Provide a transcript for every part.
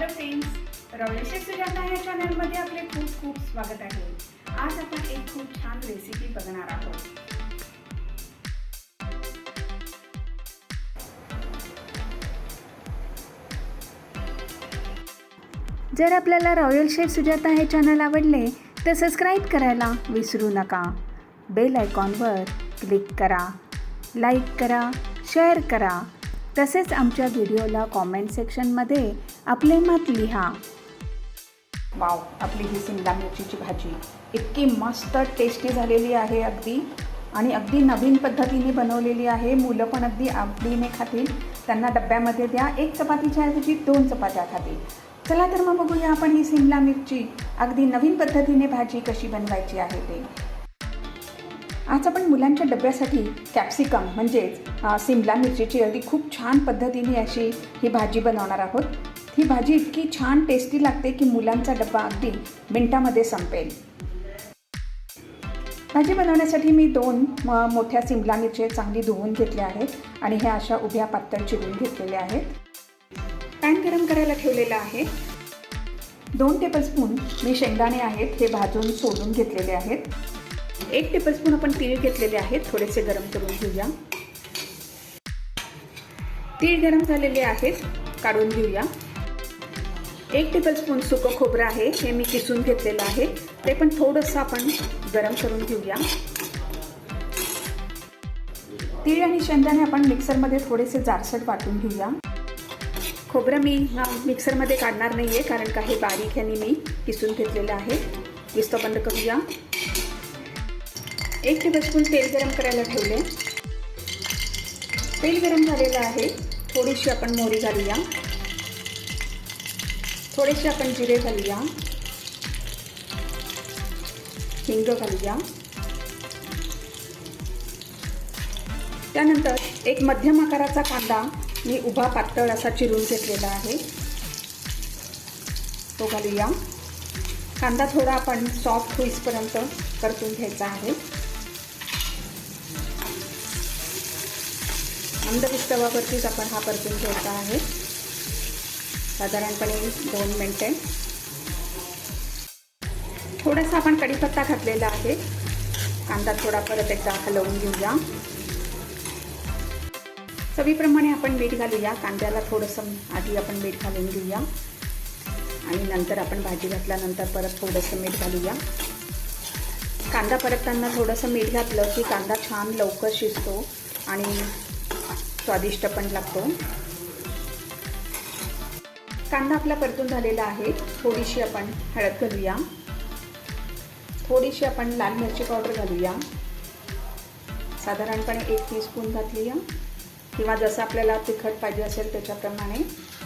Hello friends रवळेशे Sujata या चॅनलमध्ये आपले खूप खूप स्वागत आहे. आज आपण एक खूप छान रेसिपी बघणार आहोत. जर आपल्याला रॉयल शेफ सुजाता हे चॅनल आवडले तर सबस्क्राईब करायला विसरू नका. बेल आयकॉनवर क्लिक करा. लाईक करा शेअर करा. तसेच आमच्या व्हिडिओला कॉमेंट सेक्शनमध्ये आपले मत लिहा. वाव आपली ही सिमला मिरचीची भाजी इतकी मस्त टेस्टी झालेली आहे अगदी. आणि अगदी नवीन पद्धतीने बनवलेली आहे. मुलं पण अगदी आवडीने खातील. त्यांना डब्यामध्ये द्या. एक चपातीच्या ऐवजी दोन चपात्या खातील. चला तर मग बघूया आपण ही सिमला मिरची अगदी नवीन पद्धतीने भाजी कशी बनवायची आहे ते. आज आपण मुलांच्या डब्यासाठी कॅप्सिकम म्हणजेच सिमला मिरचीची अगदी खूप छान पद्धतीने अशी ही भाजी बनवणार आहोत. ही भाजी इतकी छान टेस्टी लागते की मुलांचा डब्बा अगदी मिनटामध्ये संपेल. भाजी बनवण्यासाठी मी दोन म, मोठ्या सिमला मिरची चांगली धुवून घेतल्या आहेत आणि ह्या अशा उभ्या पातळ चिरून घेतलेल्या आहेत. पॅन गरम करायला ठेवलेला आहे. दोन टेबलस्पून मी शेंगदाणे आहेत हे भाजून सोडून घेतलेले आहेत. एक टेबलस्पून आपण तीळ घेतलेले आहेत थोडेसे गरम करून घेऊया. तीळ गरम झालेले आहेत काढून घेऊया. एक टेबलस्पून सुकं खोबरं आहे हे मी किसून घेतलेलं आहे. ते पण थोडंसं आपण गरम करून घेऊया. तीळ आणि शेंगदाणे आपण मिक्सरमध्ये थोडेसे जाडसट वाटून घेऊया. खोबरं मी हा मिक्सरमध्ये काढणार नाही आहे कारण काही बारीक ह्यानी मी किसून घेतलेलं आहे. विस्त बंद करूया. एक टेबलस्पून तेल गरम करायला ठेवले. तेल गरम झालेलं आहे. थोडीशी आपण मोहरी घालूया. थोडेसे आपण जिरे घालूया. हिंग घालूया. त्यानंतर एक मध्यम आकाराचा कांदा मी उभा पातळ असा चिरून घेतलेला आहे. तो घालूया. कांदा थोडा आपण सॉफ्ट होईसपर्यंत परतून घ्यायचा आहे. मंद आपण हा परतून घ्यायचा आहे. साधारणपणे दोन मिनटे. थोडासा आपण कढीपत्ता घातलेला आहे. कांदा थोडा परत एकदा हलवून घेऊया. चवीप्रमाणे आपण मीठ घालूया. कांद्याला थोडंसं आधी आपण मीठ घालून घेऊया. आणि नंतर आपण भाजी घातल्यानंतर परत थोडंसं मीठ घालूया. कांदा परतताना थोडंसं मीठ घातलं की कांदा छान लवकर शिजतो आणि स्वादिष्ट पण लागतो. कांदा आपला परतून झालेला आहे. थोडीशी आपण हळद घालूया. थोडीशी आपण लाल मिरची पावडर घालूया. साधारणपणे एक टीस्पून घातली किंवा जसं आपल्याला तिखट पाहिजे असेल त्याच्याप्रमाणे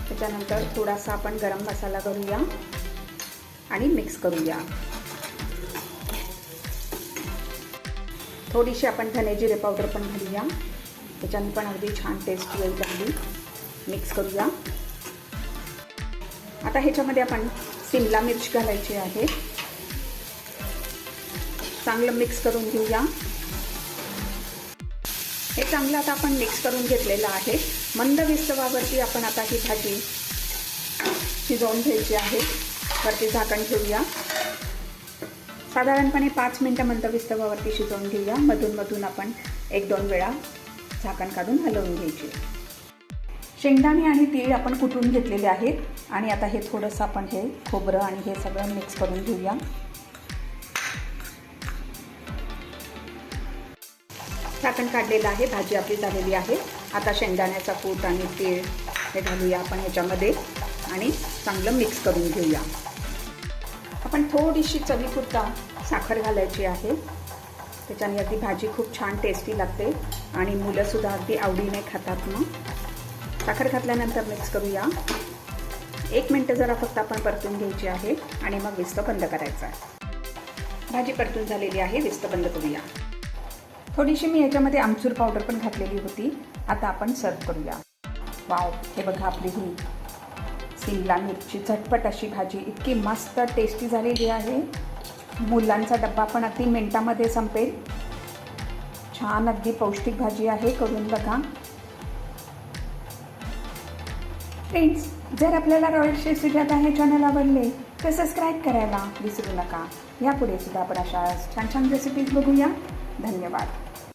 त्याच्यानंतर थोडासा आपण गरम मसाला घालूया आणि मिक्स करूया. थोडीशी आपण धने जिरे पावडर पण घालूया. त्याच्याने पण अगदी छान टेस्ट येईल चांगली मिक्स करूया. आता ह्याच्यामध्ये आपण सिमला मिर्च घालायची आहे. चांगलं मिक्स करून घेऊया. हे चांगलं आता आपण मिक्स करून घेतलेलं आहे. मंद विस्तवावरती आपण आता ही भाजी शिजवून घ्यायची आहे. वरती झाकण ठेवूया. साधारणपणे पाच मिनटं मंद विस्तवावरती शिजवून घेऊया. मधून मधून आपण एक दोन वेळा झाकण काढून हलवून घ्यायची. शेंगदाणे आणि तीळ आपण कुटून घेतलेले आहेत. आणि आता हे थोडंसं आपण हे खोबरं आणि हे सगळं मिक्स करून घेऊया. झाकण काढलेलं आहे. भाजी आपली झालेली आहे. आता शेंगदाण्याचा कूट आणि तीळ हे घालूया आपण ह्याच्यामध्ये. आणि चांगलं मिक्स करून घेऊया. आपण थोडीशी चवीपुरता साखर घालायची आहे. त्याच्याने अगदी भाजी खूप छान टेस्टी लागते आणि मुलंसुद्धा अगदी आवडीने खातात मग. साखर घातल्यानंतर मिक्स करूया. एक मिनटं जरा फक्त आपण परतून घ्यायची आहे आणि मग विस्त बंद करायचं आहे. भाजी परतून झालेली आहे विस्त बंद करूया. थोडीशी मी याच्यामध्ये आमचूर पावडर पण घातलेली होती. आता आपण सर्व करूया. वाव हे बघा आपली ही सिमला मिरची झटपट अशी भाजी. इतकी मस्त टेस्टी झालेली आहे. मुलांचा डब्बा पण अगदी मिनटामध्ये संपेल. छान अगदी पौष्टिक भाजी आहे करून बघा. फ्रेंड्स जर आपल्याला रॉयल शेफ सुजाता हे चॅनल आवडले तर सबस्क्राईब करायला विसरू नका. यापुढे सुद्धा आपण अशा छान छान रेसिपीज बघूया. धन्यवाद.